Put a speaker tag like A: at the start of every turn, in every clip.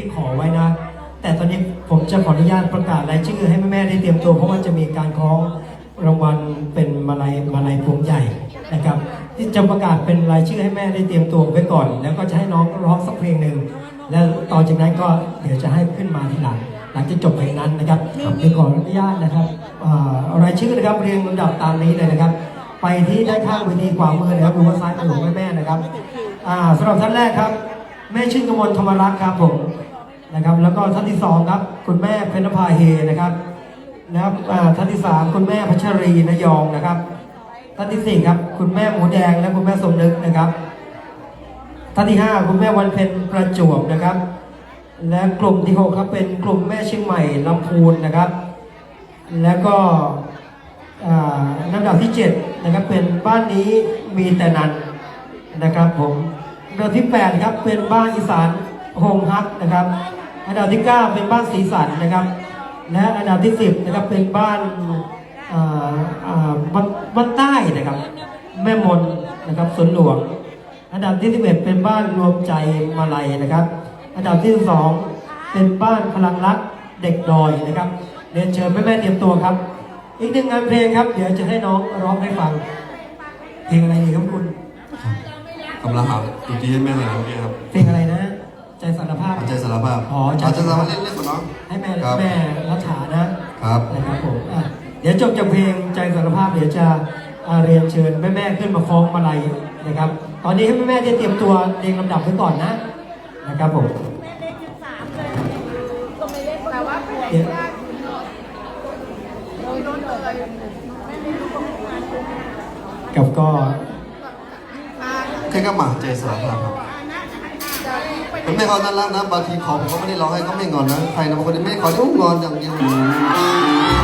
A: ที่ขอไว้นะ แต่ตอนนี้ผมจะขออนุญาตประกาศรายชื่อให้แม่ๆได้เตรียมตัวเพราะว่าจะมีการคล้องรางวัลเป็นมาลัยมาลัยพวงใหญ่นะครับ ที่จะประกาศเป็นรายชื่อให้แม่ได้เตรียมตัวไว้ก่อน แล้วก็จะให้น้องร้องสักเพลงหนึ่งแล้วต่อจากนั้นก็เดี๋ยวจะให้ขึ้นมาทีหลังหลังจากจบเพลงนั้นนะครับเดี๋ยวขออนุญาตนะครับอ่ารายชื่อนะครับเรียงลำดับตามนี้เลยนะครับ ไปที่ด้านข้างเวทีขวามือนะครับดูว่าซ้ายมือของแม่ๆนะครับสำหรับท่านแรกครับ แม่ชื่อกมลธรรมรักษ์ครับผม นะครับ แล้วก็ท่านที่สองครับ คุณแม่เพญนภาเฮนะครับนะครับท่านที่สามคุณแม่พัชรีนยองนะครับ ท่านที่สี่ครับ คุณแม่หมูแดงและคุณแม่สมนึกนะครับ ท่านที่ห้าคุณแม่วันเพ็ญประจวบนะครับ และกลุ่มที่หกครับเป็นกลุ่มแม่เชียงใหม่ลำพูนนะครับ แล้วก็ลำดับที่เจ็ดนะครับเป็นบ้านนี้มีแต่นันนะครับผมอันดับที่แปดครับเป็นบ้านอีสานโฮมฮักนะครับ อันดับที่เก้าเป็นบ้านสีสันนะครับ และอันดับที่สิบนะครับเป็นบ้านอ่าอ่าบ้านบ้านใต้นะครับ แม่มนนะครับสวนหลวง อันดับที่ 11 เป็นบ้านรวมใจมาลัยนะครับ อันดับที่12เป็นบ้านพลังรักเด็กดอยนะครับเรียนเชิญแม่แม่ๆเตรียมตัวครับ อีกหนึ่งงานเพลงครับ เดี๋ยวจะให้น้องร้องให้ฟัง เพลงอะไรดีครับคุณ
B: กำลังหาดนตรีให้แม่หน่อยนะเมื่อกี้ครับ
A: เพลงอะไรนะ ใจสารภาพ
B: เอาใจสารภาพ
A: อ๋อใจ
B: เอาใจสารภาพเล่นเล่นก่อนเนาะ
A: ให้แม่
B: ครับ
A: แม่รัฐานะครับ นะครับผมอะเดี๋ยวจบจากเพลงใจสารภาพเดี๋ยวจะอ่าเรียนเชิญแม่แม่ๆขึ้นมาคล้องมาลัยนะครับ ตอนนี้ให้แม่แม่ๆได้เตรียมตัวเรียงลำดับไว้ก่อนนะนะครับผม
C: ก็ไม่เล่นแต่ว่าผัว
A: เดี๋ยว
C: ญาติโดยโดนเลยไม่ได้รู้ของงาน
A: กับก็
B: แค่ก็มาใจสารภาพครับ
C: จะ ไป
B: ผมไม่เขาน่ารักนะบางทีขอผมก็ไม่ได้ร้องให้เขาไม่งอนนะใครนะบางคนไม่ได้ขอที่งอนอย่างเดียว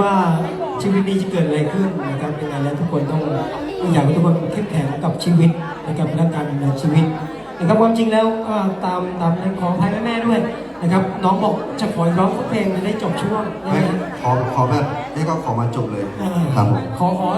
B: ว่าชีวิตนี้จะเกิดอะไรขึ้นนะครับยังไงแล้วทุกคนต้อง
A: อยากให้ทุกคนเข้มแข็งกับชีวิตนะครับและการดำเนินชีวิตนะครับความจริงแล้วตามตามในของภายแม่ด้วยนะครับ น้องบอกจะขอร้องเพลงได้จบช่วง
C: ขอขอแบบนี้ก็ขอมาจบเลยครับผม
A: ขอ